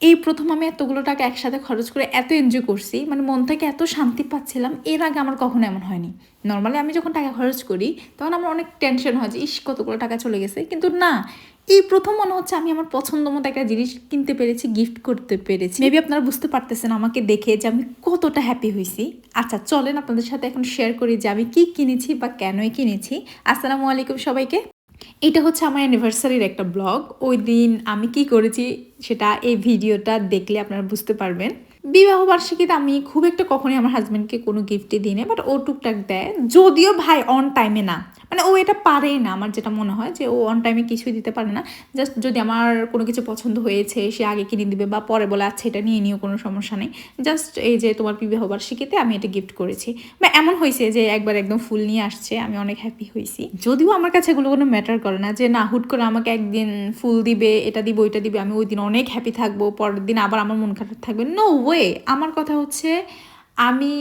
এই প্রথম আমি এতগুলো টাকা একসাথে খরচ করে এত এনজয় করছি মানে মন থেকে এত শান্তি পাচ্ছিলাম, এর আগে আমার কখনো এমন হয়নি। নর্মালি আমি যখন টাকা খরচ করি, তখন আমার অনেক টেনশন হয় যে, ইস, কতগুলো টাকা চলে গেছে। কিন্তু না, এই প্রথম মনে হচ্ছে আমি আমার পছন্দ মতো একটা জিনিস কিনতে পেরেছি গিফট করতে পেরেছি। মেবি আপনারা বুঝতে পারতেছেন আমাকে দেখে যে আমি কতটা হ্যাপি হয়েছি। আচ্ছা চলেন আপনাদের সাথে এখন শেয়ার করি যে আমি কি কিনেছি বা কেনই কিনেছি। আসসালামু আলাইকুম সবাইকে। এটা হচ্ছে আমার অ্যানিভার্সারির একটা ব্লগ ওই দিন আমি কি করেছি সেটা এই ভিডিওটা দেখলে আপনারা বুঝতে পারবেন। বিবাহ বার্ষিকীতে আমি খুব একটা কখনোই আমার হাজব্যান্ডকে কোনো গিফটই দিই না বাট ও টুকটাক দেয়। যদিও ভাই অন টাইমে না। মানে ও এটা পারে না, আমার যেটা মনে হয় যে ও অন টাইমে কিছুই দিতে পারে না। জাস্ট যদি আমার কোনো কিছু পছন্দ হয়েছে, সে আগে কিনে দিবে বা পরে বলে আচ্ছা এটা নিয়ে নিও, কোনো সমস্যা নেই। জাস্ট এই যে তোমার বিবাহ বার্ষিকীতে আমি এটা গিফট করেছি। বা এমন হয়েছে যে একবার একদম ফুল নিয়ে আসছে, আমি অনেক হ্যাপি হয়েছি। যদিও আমার কাছে এগুলো কোনো ম্যাটার করে না যে, না, হুট করে আমাকে একদিন ফুল দিবে, এটা দিব, ওইটা দিবে, আমি ওই দিন অনেক হ্যাপি থাকব, পরের দিন আবার আমার মন খারাপ থাকবে। নো ওয়ে আমার কথা হচ্ছে আমি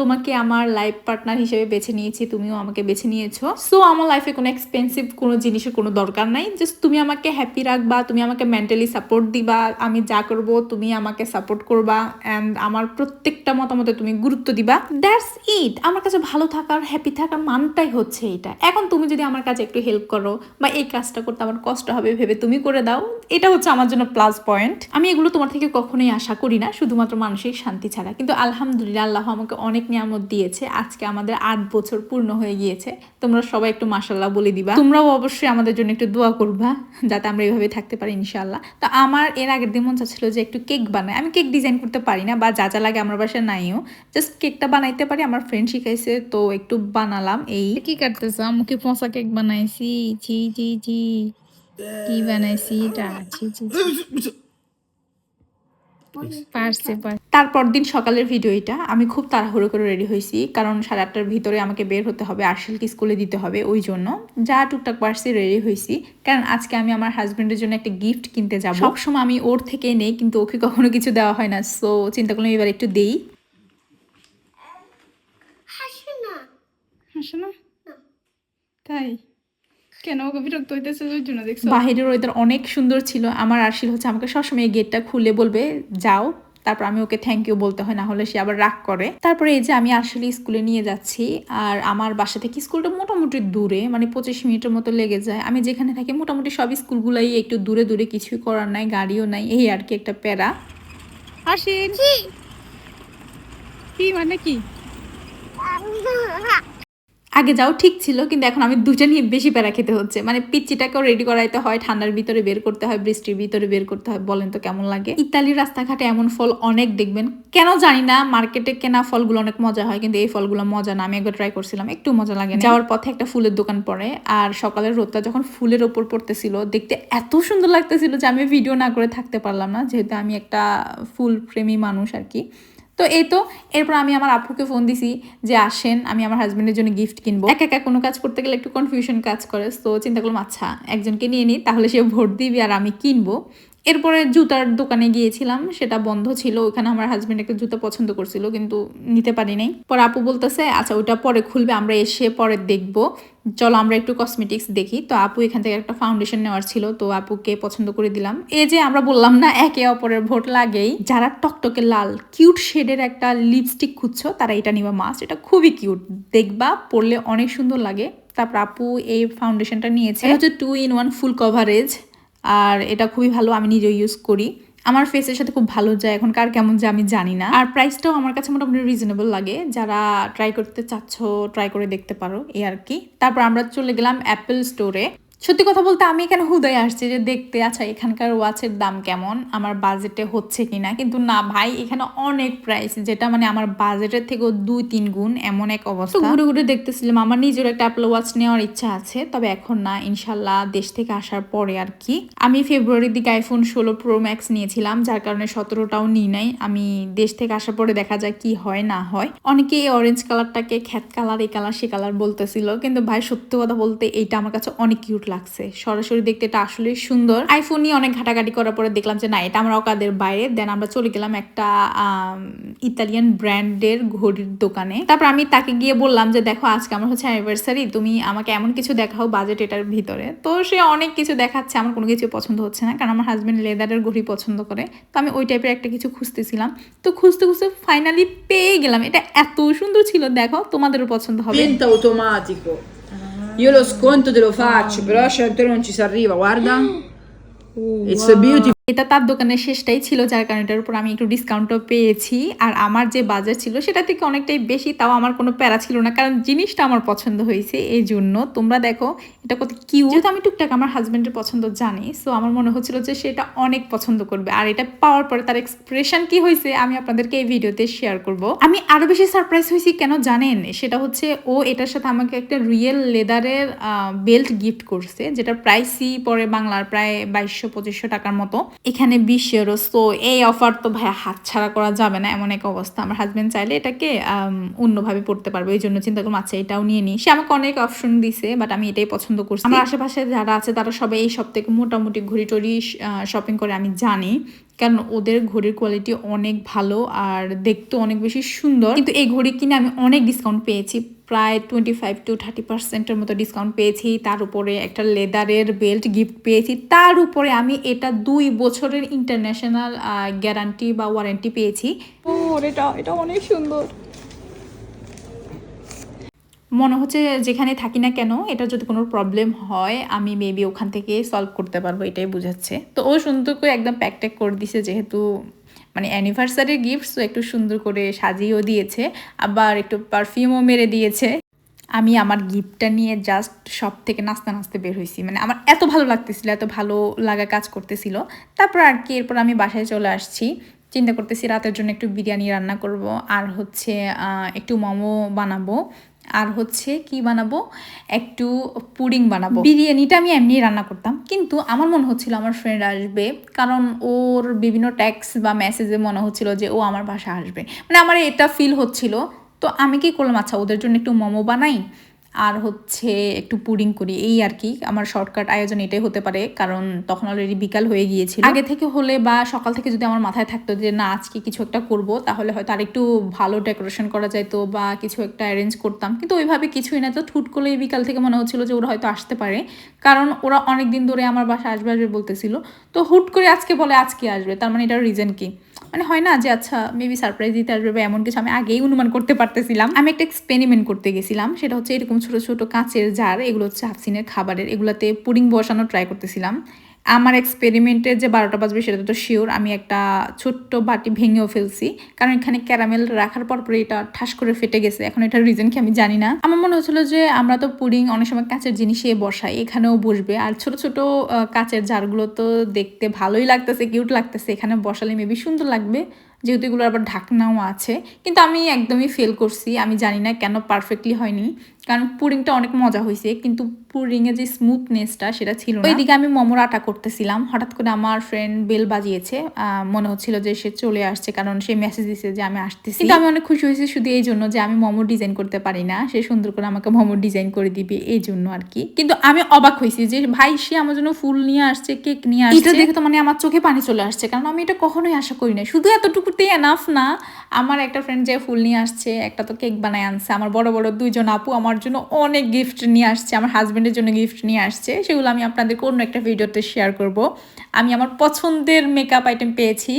তোমাকে আমার লাইফ পার্টনার হিসেবে বেছে নিয়েছি, তুমিও আমাকে বেছে নিয়েছো। সো আমার লাইফে কোনো এক্সপেন্সিভ কোনো জিনিসের কোনো দরকার নাই। জাস্ট তুমি আমাকে হ্যাপি রাখবা, তুমি আমাকে মেন্টালি সাপোর্ট দিবা, আমি যা করব তুমি আমাকে সাপোর্ট করবা অ্যান্ড আমার প্রত্যেকটা মতামতে তুমি গুরুত্ব দিবা। দ্যাটস ইট আমার কাছে ভালো থাকার হ্যাপি থাকার মানটাই হচ্ছে এটা। এখন তুমি যদি আমার কাছে একটু হেল্প করো বা এই কাজটা করতে আমার কষ্ট হবে ভেবে তুমি করে দাও, এটা হচ্ছে আমার জন্য প্লাস পয়েন্ট আমি এগুলো তোমার থেকে কখনোই আশা করি না, শুধুমাত্র মানসিক শান্তি ছাড়া। কিন্তু আলহামদুলিল্লাহ, আল্লাহ আমাকে অনেক নিয়ামত দিয়েছে। আজকে আমাদের আট বছর পূর্ণ হয়ে গিয়েছে। তোমরা সবাই একটু মাসাল্লাহ বলে দিবা। তোমরাও অবশ্যই আমাদের জন্য একটু দোয়া করবা যাতে আমরা এইভাবে থাকতে পারি ইনশাল্লাহ তো আমার এর আগের দিন মন চাচ্ছিল যে একটু কেক বানাই। আমি কেক ডিজাইন করতে পারি না বা যা যা লাগে আমার বাসায় নাইও। জাস্ট কেকটা বানাইতে পারি। আমার ফ্রেন্ড শিখাইছে তো একটু বানালাম এই। কি করতেছ মুখে পচা কেক বানাইছি। জি জি জি কি বানাইছি এটা? জি জি জি। পারছে পারছে। তারপর দিন সকালের ভিডিও এটা। আমি খুব তাড়াহুড়ো করে রেডি হয়েছি কারণ সাড়ে আটটার ভিতরে আমাকে বের হতে হবে আরশিলকে স্কুলে দিতে হবে ওই জন্য। যা টুকটাক পারছি রেডি হয়েছি কারণ আজকে আমি আমার হাজবেন্ডের জন্য একটা গিফট কিনতে যাব। সবসময় আমি ওর থেকে নেই কিন্তু ওকে কখনো কিছু দেওয়া হয় না সো চিন্তা করলাম এবার একটু দেই। হাসে না? হাসে তাই? কেন? ওকে বিরক্ত হইতেছে ওই জন্য দেখছ? বাহিরের ওয়েদার অনেক সুন্দর ছিল। আমার আরশিল হচ্ছে আমাকে সবসময় এই গেটটা খুলে বলবে যাও। তারপর আমি ওকে থ্যাংক ইউ বলতে হয় না হলে সে আবার রাগ করে। তারপরে এই যে আমি আসলে স্কুলে নিয়ে যাচ্ছি আর আমার বাসা থেকে স্কুলটা মোটামুটি দূরে মানে পঁচিশ মিনিটের মতো লেগে যায়। আমি যেখানে থাকি মোটামুটি সব স্কুলগুলাই একটু দূরে দূরে কিছুই করার নাই গাড়িও নাই এই আর কি একটা প্যারা। আসেন। কি? মানে কি? আগে যাও, ঠিক ছিল, কিন্তু এখন আমি দুটা নিয়ে বেশি প্যারা খেতে হচ্ছে। মানে পিচ্চিটাকেও রেডি করাইতে হয়, ঠান্ডার ভিতরে বের করতে হয়, বৃষ্টির ভিতরে বের করতে হয়, বলেন তো কেমন লাগে? ইতালির রাস্তাঘাটে এমন ফল অনেক দেখবেন। কেন জানি না, মার্কেটে কেনা ফলগুলো অনেক মজা হয়, কিন্তু এই ফলগুলো মজা না, আমি একবার ট্রাই করছিলাম, একটু মজা লাগে যাওয়ার পথে একটা ফুলের দোকান পড়ে, আর সকালের রোদটা যখন ফুলের ওপর পড়তেছিল, দেখতে এত সুন্দর লাগতেছিল যে আমি ভিডিও না করে থাকতে পারলাম না, যেহেতু আমি একটা ফুল প্রেমী মানুষ আর কি। তো এই তো, এরপর আমি আমার আপুকে ফোন দিছি যে, আসেন, আমি আমার হাজব্যান্ডের জন্য গিফট কিনবো। এক একা কোনো কাজ করতে গেলে একটু কনফিউশন কাজ করে। তো চিন্তা করলাম আচ্ছা একজনকে নিয়ে নিই তাহলে সে ভোট দিবি আর আমি কিনবো। এরপরে জুতার দোকানে গিয়েছিলাম, সেটা বন্ধ ছিল, ওখানে আমার হাজবেন্ড একটা জুতা পছন্দ করছিল, কিন্তু নিতে পারি নাই। পরে আপু বলতেছে আচ্ছা ওটা পরে খুলবে, আমরা এসে পরে দেখব। চলো, আমরা একটু কসমেটিক্স দেখি। তো আপু এখান থেকে একটা ফাউন্ডেশন নেওয়ার ছিল, তো আপুকে পছন্দ করে দিলাম। এই যে আমরা বললাম না, একে অপরের ভোট লাগেই। যারা টকটকে লাল কিউট শেডের একটা লিপস্টিক খুঁজছো, তারা এটা নিবা মাস্ট এটা খুবই কিউট দেখবা, পরলে অনেক সুন্দর লাগে। তারপর আপু এই ফাউন্ডেশনটা নিয়েছে। হচ্ছে two in one full coverage আর এটা খুবই ভালো, আমি নিজে ইউজ করি। আমার ফেসের সাথে খুব ভালো যায়, এখন কার কেমন যায় আমি জানি না। আর প্রাইসটাও আমার কাছে মোটামুটি রিজনেবল লাগে। যারা ট্রাই করতে চাচ্ছ ট্রাই করে দেখতে পারো, এই আর কি। তারপর আমরা চলে গেলাম অ্যাপেল স্টোরে সত্যি কথা বলতে আমি এখানে হুদয় আসছি যে দেখতে আচ্ছা এখানকার ওয়াচের দাম কেমন? আমার বাজেটে হচ্ছে কিনা? কিন্তু না ভাই এখানে অনেক প্রাইস যেটা মানে আমার বাজেটের থেকেও দুই তিন গুণ এমন এক অবস্থা। ঘুরে ঘুরে দেখতেছিলাম আমার নিজের একটা অ্যাপেল ওয়াচ নেওয়ার ইচ্ছা আছে তবে এখন না ইনশাল্লাহ দেশ থেকে আসার পরে আর কি। আমি ফেব্রুয়ারির দিকে আইফোন ষোলো প্রো ম্যাক্স নিয়েছিলাম যার কারণে সতেরোটাও নিই নাই। আমি দেশ থেকে আসার পরে দেখা যায় কি হয় না হয়। অনেকে এই অরেঞ্জ কালারটাকে খ্যাত কালার এই কালার সে কালার বলতেছিল কিন্তু ভাই সত্যি কথা বলতে এইটা আমার কাছে অনেক কিউট লাগছে। সরাসরি দেখতে এটা আসলে সুন্দর। আইফোন নিয়ে অনেক ঘাটাঘাটি করার পরে দেখলাম যে, না, এটা আমার অকাদের বাইরে। দেন আমরা চলে গেলাম একটা ইতালিয়ান ব্র্যান্ডের ঘড়ির দোকানে। তারপর আমি তাকে গিয়ে বললাম যে, দেখো, আজকে আমার হচ্ছে অ্যানিভার্সারি তুমি আমাকে এমন কিছু দেখাও বাজেট এটার ভিতরে। তো সে অনেক কিছু দেখাচ্ছে, আমার কোনো কিছু পছন্দ হচ্ছে না, কারণ আমার হাজব্যান্ড লেদারের ঘড়ি পছন্দ করে। তো আমি ওই টাইপের একটা কিছু খুঁজতেছিলাম। তো খুঁজতে খুঁজতে ফাইনালি পেয়ে গেলাম। এটা এত সুন্দর ছিল, দেখো, তোমাদেরও পছন্দ হবে. Io lo sconto te lo faccio, però a 100 euro non ci si arriva, guarda. It's a beauty. এটা তার দোকানের শেষটাই ছিল, যার কারণে এটার উপর আমি একটু ডিসকাউন্টও পেয়েছি। আর আমার যে বাজার ছিল, সেটা থেকে অনেকটাই বেশি, তাও আমার কোনো প্যারা ছিল না। কারণ জিনিসটা আমার পছন্দ হয়েছে এই জন্য। তোমরা দেখো, এটা কত কিউ যেহেতু আমি টুকটাক আমার হাজব্যান্ডের পছন্দ জানি সো আমার মনে হচ্ছিল যে সেটা অনেক পছন্দ করবে। আর এটা পাওয়ার পরে তার এক্সপ্রেশন কি হয়েছে, আমি আপনাদেরকে এই ভিডিওতে শেয়ার করব। আমি আরও বেশি সারপ্রাইজ হয়েছি কেন জানেন? সেটা হচ্ছে, ও এটার সাথে আমাকে একটা রিয়েল লেদারের বেল্ট গিফট করছে যেটার প্রাইসই পরে বাংলার প্রায় বাইশশো, পঁচিশশো টাকার মতো। এখানে বিশ ইউরো তো এই অফার তো ভাই হাত ছাড়া করা যাবে না, এমন এক অবস্থা। আমার হাজব্যান্ড চাইলে এটাকে অন্যভাবে পড়তে পারবে, এই জন্য চিন্তা করলাম আচ্ছা এটাও নিয়ে নিই। সে আমাকে অনেক অপশন দিছে বাট আমি এটাই পছন্দ করছি। আমার আশেপাশে যারা আছে, তারা সবাই এই সব থেকে মোটামুটি ঘুরি টুরি শপিং করে আমি জানি। কারণ ওদের ঘড়ির কোয়ালিটি অনেক ভালো আর দেখতে অনেক বেশি সুন্দর। কিন্তু এই ঘড়ি কিনে আমি অনেক ডিসকাউন্ট পেয়েছি। প্রায় টোয়েন্টি ফাইভ টু থার্টি পার্সেন্টের মতো ডিসকাউন্ট পেয়েছি। তার উপরে একটা লেদারের বেল্ট গিফট পেয়েছি। তার উপরে আমি এটা দুই বছরের ইন্টারন্যাশনাল গ্যারান্টি বা ওয়ারেন্টি পেয়েছি। ও এটা এটা অনেক সুন্দর। মনে হচ্ছে যেখানে থাকি না কেন, এটা যদি কোনো প্রবলেম হয়, আমি মেবি ওখান থেকে সলভ করতে পারব, এটাই বোঝাচ্ছে। তো ও সুন্দর করে একদম প্যাক ট্যাক করে দিছে, যেহেতু মানে অ্যানিভার্সারির গিফট তো একটু সুন্দর করে সাজিয়েও দিয়েছে, আবার একটু পারফিউমও মেরে দিয়েছে। আমি আমার গিফটটা নিয়ে জাস্ট সব থেকে নাচতে নাচতে বের হয়েছি। মানে আমার এত ভালো লাগতেছিল, এত ভালো লাগা কাজ করতেছিল। তারপর আর কি, এরপর আমি বাসায় চলে আসছি। চিন্তা করতেছি, রাতের জন্য একটু বিরিয়ানি রান্না করব, আর হচ্ছে একটু মোমো বানাবো। আর হচ্ছে কি বানাবো? একটু পুডিং বানাবো। বিরিয়ানিটা আমি এমনি রান্না করতাম, কিন্তু আমার মনে হচ্ছিল আমার ফ্রেন্ড আসবে, কারণ ওর বিভিন্ন ট্যাক্স বা মেসেজে মনে হচ্ছিল যে ও আমার বাসা আসবে। মানে আমার এটা ফিল হচ্ছিল। তো আমি কি করলাম আচ্ছা ওদের জন্য একটু মোমো বানাই আর হচ্ছে একটু পুডিং করি, এই আর কি। আমার শর্টকাট আয়োজন এটাই হতে পারে, কারণ তখন অলরেডি বিকাল হয়ে গিয়েছিল। আগে থেকে হলে বা সকাল থেকে যদি আমার মাথায় থাকতো যে, না, আজকে কিছু একটা করব, তাহলে হয়তো আর একটু ভালো ডেকোরেশন করা যাইতো বা কিছু একটা অ্যারেঞ্জ করতাম। কিন্তু ওইভাবে কিছুই না, তো ঠুট করলে এই বিকাল থেকে মনে হচ্ছিল যে, ওরা হয়তো আসতে পারে। কারণ ওরা অনেক দিন ধরে আমার বাসা আসবে আসবে বলতেছিল। তো হুট করে আজকে বলে, আজকে আসবে। তার মানে এটার রিজন কি? মানে হয় না যে আচ্ছা মেবি সারপ্রাইজ দিতে আসবে বা এমন কিছু আমি আগেই অনুমান করতে পারতেছিলাম। আমি একটা এক্সপেরিমেন্ট করতে গেছিলাম, সেটা হচ্ছে এরকম ছোট ছোট কাঁচের জার, এগুলো হচ্ছে হাফসিনের খাবারের, এগুলাতে পুডিং বসানো ট্রাই করতেছিলাম। আমার এক্সপেরিমেন্টের যে বারোটা বাজবে সেটা তো শিওর আমি একটা ছোট্ট বাটি ভেঙেও ফেলছি। কারণ এখানে ক্যারামেল রাখার পর পরে এটা ঠাস করে ফেটে গেছে। এখন এটার রিজন কি আমি জানি না। আমার মনে হচ্ছিল যে আমরা তো পুডিং অনেক সময় কাঁচের জিনিসে বসাই, এখানেও বসবে। আর ছোট ছোট কাঁচের জারগুলো তো দেখতে ভালোই লাগতেছে কিউট লাগতেছে। এখানে বসালে মেবি সুন্দর লাগবে। যেহেতু এগুলো আবার ঢাকনাও আছে। কিন্তু আমি একদমই ফেল করছি। আমি জানি না কেন পারফেক্টলি হয়নি। কারণ পুডিংটা অনেক মজা হয়েছে, কিন্তু পুডিংয়ের যে স্মুথনেসটা সেটা ছিল না। ওইদিকে আমি মোমোর আটা করতেছিলাম, হঠাৎ করে আমার ফ্রেন্ড বেল বাজিয়েছে মনে হচ্ছিল যে সে চলে আসছে কারণ সে মেসেজ দিছে যে আমি আসতেছি। কিন্তু আমি অনেক খুশি হয়েছি শুধু এই জন্য যে আমি মোমো ডিজাইন করতে পারি না, সে সুন্দর করে আমাকে মোমো ডিজাইন করে দিবে এই জন্য আর কি। কিন্তু আমি অবাক হয়েছি যে ভাই, সে আমার জন্য ফুল নিয়ে আসছে কেক নিয়ে আসছে। এটা দেখে তো মানে আমার চোখে পানি চলে আসছে, কারণ আমি এটা কখনোই আশা করি না শুধু এতটুকুতেই এনাফ না, আমার একটা ফ্রেন্ড যে ফুল নিয়ে আসছে, একটা তো কেক বানায় আনছে, আমার বড় বড় দুইজন আপু আমার জন্য অনেক গিফট নিয়ে আসছে, আমার হাজব্যান্ডের জন্য গিফট নিয়ে আসছে, সেগুলো আমি আপনাদেরকে অন্য একটা ভিডিওতে শেয়ার করব। আমি আমার পছন্দের মেকআপ আইটেম পেয়েছি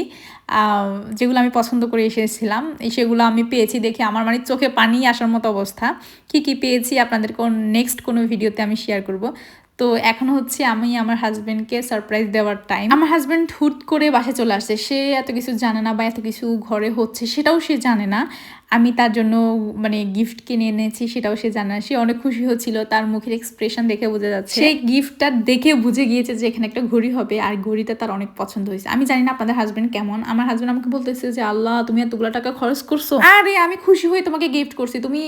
যেগুলো আমি পছন্দ করে এসেছিলাম সেগুলো আমি পেয়েছি দেখে আমার মানে চোখে পানি আসার মতো অবস্থা। কি কি পেয়েছি আপনাদের আপনাদেরকে নেক্সট কোনো ভিডিওতে আমি শেয়ার করব। তো এখন হচ্ছে আমি আমার হাজব্যান্ডকে সারপ্রাইজ দেওয়ার টাইম আমার হাজব্যান্ড হুট করে বাসে চলে আসছে সে এত কিছু জানে না বা এত কিছু ঘরে হচ্ছে, সেটাও সে জানে না। আমি তার জন্য মানে গিফট কিনে এনেছি সেটাও সে জানে সে অনেক খুশি হচ্ছিল তার মুখের এক্সপ্রেশন দেখে বোঝা যাচ্ছে। সেই গিফটটা দেখে বুঝে গিয়েছে যে এখানে একটা ঘড়ি হবে আর ঘড়িটা তার অনেক পছন্দ হয়েছে। আমি জানি না আপনাদের হাজবেন্ড কেমন। আমার হাজবেন্ড আমাকে বলতেছে যে আল্লাহ তুমি এতগুলো টাকা খরচ করছ? আরে আমি খুশি হয়ে তোমাকে গিফট করছি। তুমি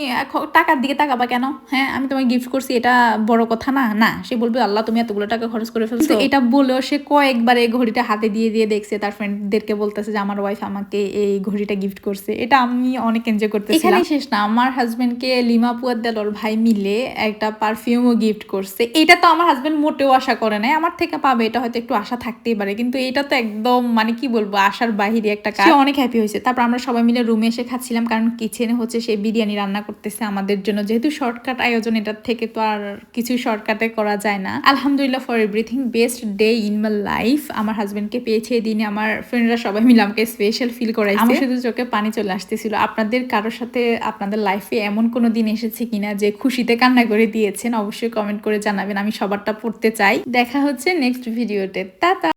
টাকার দিকে তাকাবা কেন? হ্যাঁ আমি তোমাকে গিফট করছি এটা বড় কথা না? না সে বলবে আল্লাহ তুমি এতগুলো টাকা খরচ করে ফেলছো। এটা বলেও সে কয়েকবার এই ঘড়িটা হাতে দিয়ে দিয়ে দেখছে। তার ফ্রেন্ডদেরকে বলতেছে যে আমার ওয়াইফ আমাকে এই ঘড়িটা গিফট করছে। এটা আমি অনেক এনজয় করতে এখানে শেষ না আমার হাজবেন্ডকে লিমা পুয়াদ্দাল ওর ভাই মিলে একটা পারফিউমও গিফট করছে। এটা তো আমার হাজবেন্ড মোটেও আশা করে নাই আমার থেকে পাবে এটা হয়তো একটু আশা থাকতেই পারে কিন্তু এটা তো একদম মানে কি বলব আশার বাহিরে একটা কাজ। অনেক হ্যাপি হয়েছে। তারপর আমরা সবাই মিলে রুমে এসে খাচ্ছিলাম কারণ কিচেনে হচ্ছে সে বিরিয়ানি রান্না করতেছে আমাদের জন্য। যেহেতু শর্টকাট আয়োজন এটার থেকে তো আর কিছু শর্টকাটে করা যায় না। আলহামদুলিল্লাহ for everything best day in my life আমার হাজবেন্ডকে পেয়েছে এই দিনে আমার ফ্রেন্ডরা সবাই মিলে আমাকে স্পেশাল ফিল করাইছে। আমার শুধু চোখে পানি চলে আসতেছিল। আপনাদের কারোর সাথে আপনাদের লাইফে এমন কোনো দিন এসেছে কিনা যে খুশিতে কান্না করে দিয়েছেন, অবশ্যই কমেন্ট করে জানাবেন, আমি সবারটা পড়তে চাই। দেখা হচ্ছে নেক্সট ভিডিওতে টাটা!